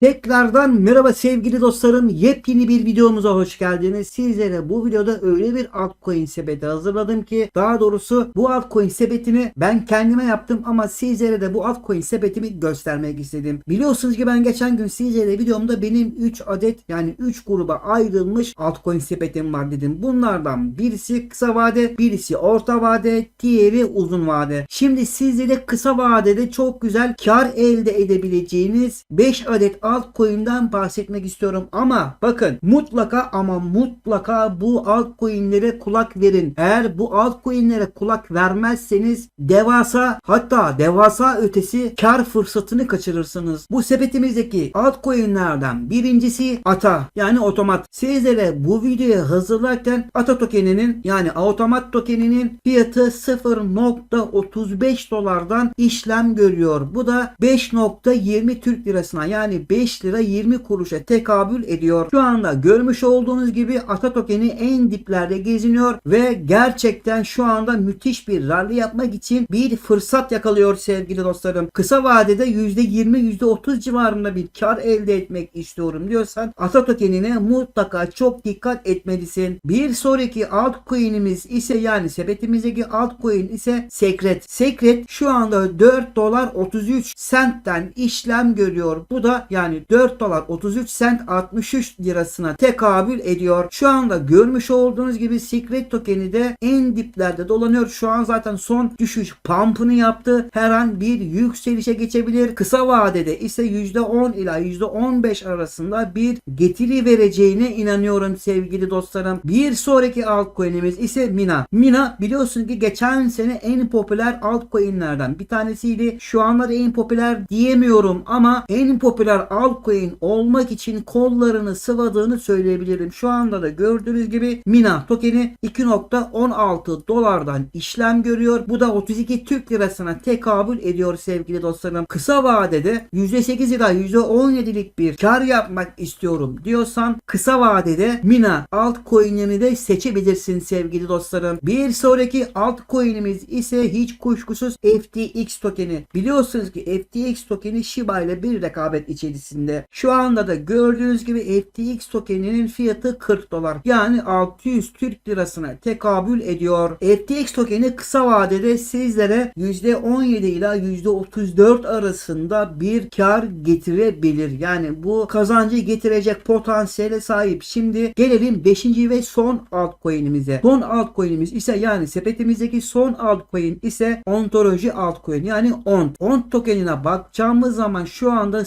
Tekrardan merhaba sevgili dostlarım. Yepyeni bir videomuza hoş geldiniz. Sizlere bu videoda öyle bir altcoin sepeti hazırladım ki daha doğrusu bu altcoin sepetini ben kendime yaptım ama sizlere de bu altcoin sepetimi göstermek istedim. Biliyorsunuz ki ben geçen gün sizlere videomda benim 3 adet yani 3 gruba ayrılmış altcoin sepetim var dedim. Bunlardan birisi kısa vade, birisi orta vade, diğeri uzun vade. Şimdi sizlere kısa vadede çok güzel kar elde edebileceğiniz 5 adet altcoin'den bahsetmek istiyorum ama bakın mutlaka ama mutlaka bu altcoin'lere kulak verin. Eğer bu altcoin'lere kulak vermezseniz devasa hatta devasa ötesi kar fırsatını kaçırırsınız. Bu sepetimizdeki altcoin'lerden birincisi ATA yani otomat. Sizlere bu videoyu hazırlarken ATA tokeninin yani otomat tokeninin fiyatı 0.35 dolardan işlem görüyor. Bu da 5.20 Türk lirasına yani 5 lira 20 kuruşa tekabül ediyor. Şu anda görmüş olduğunuz gibi ATA tokeni en diplerde geziniyor ve gerçekten şu anda müthiş bir rally yapmak için bir fırsat yakalıyor sevgili dostlarım. Kısa vadede %20 %30 civarında bir kar elde etmek istiyorum diyorsan ATA tokenine mutlaka çok dikkat etmelisin. Bir sonraki altcoin'imiz ise yani sepetimizdeki altcoin ise Secret. Secret şu anda 4 dolar 33 centten işlem görüyor. Bu da yani 4 dolar 33 cent 63 lirasına tekabül ediyor. Şu anda görmüş olduğunuz gibi Secret tokeni de en diplerde dolanıyor. Şu an zaten son düşüş pump'ını yaptı. Her an bir yükselişe geçebilir. Kısa vadede ise %10 ila %15 arasında bir getiri vereceğine inanıyorum sevgili dostlarım. Bir sonraki altcoin'imiz ise Mina. Mina biliyorsun ki geçen sene en popüler altcoin'lerden bir tanesiydi. Şu anda da en popüler diyemiyorum ama en popüler altcoin olmak için kollarını sıvadığını söyleyebilirim. Şu anda da gördüğünüz gibi Mina tokeni 2.16 dolardan işlem görüyor. Bu da 32 Türk lirasına tekabül ediyor sevgili dostlarım. Kısa vadede %8 ila %17'lik bir kar yapmak istiyorum diyorsan kısa vadede Mina altcoin'ini de seçebilirsin sevgili dostlarım. Bir sonraki altcoin'imiz ise hiç kuşkusuz FTX tokeni. Biliyorsunuz ki FTX tokeni Shiba ile bir rekabet içerisinde. Şu anda da gördüğünüz gibi FTX tokeninin fiyatı 40 dolar. Yani 600 Türk lirasına tekabül ediyor. FTX tokeni kısa vadede sizlere %17 ila %34 arasında bir kar getirebilir. Yani bu kazancı getirecek potansiyele sahip. Şimdi gelelim 5. ve son altcoin'imize. Son altcoin'imiz ise yani sepetimizdeki son altcoin ise ontoloji altcoin yani ONT. ONT tokenine bakacağımız zaman şu anda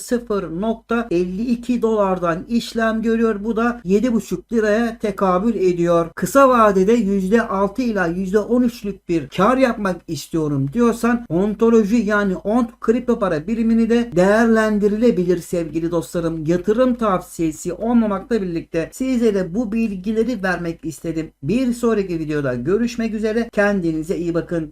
0.52 dolardan işlem görüyor. Bu da 7.5 liraya tekabül ediyor. Kısa vadede %6 ila %13'lük bir kar yapmak istiyorum diyorsan ontoloji yani ONT kripto para birimini de değerlendirilebilir sevgili dostlarım. Yatırım tavsiyesi olmamakla birlikte size de bu bilgileri vermek istedim. Bir sonraki videoda görüşmek üzere. Kendinize iyi bakın.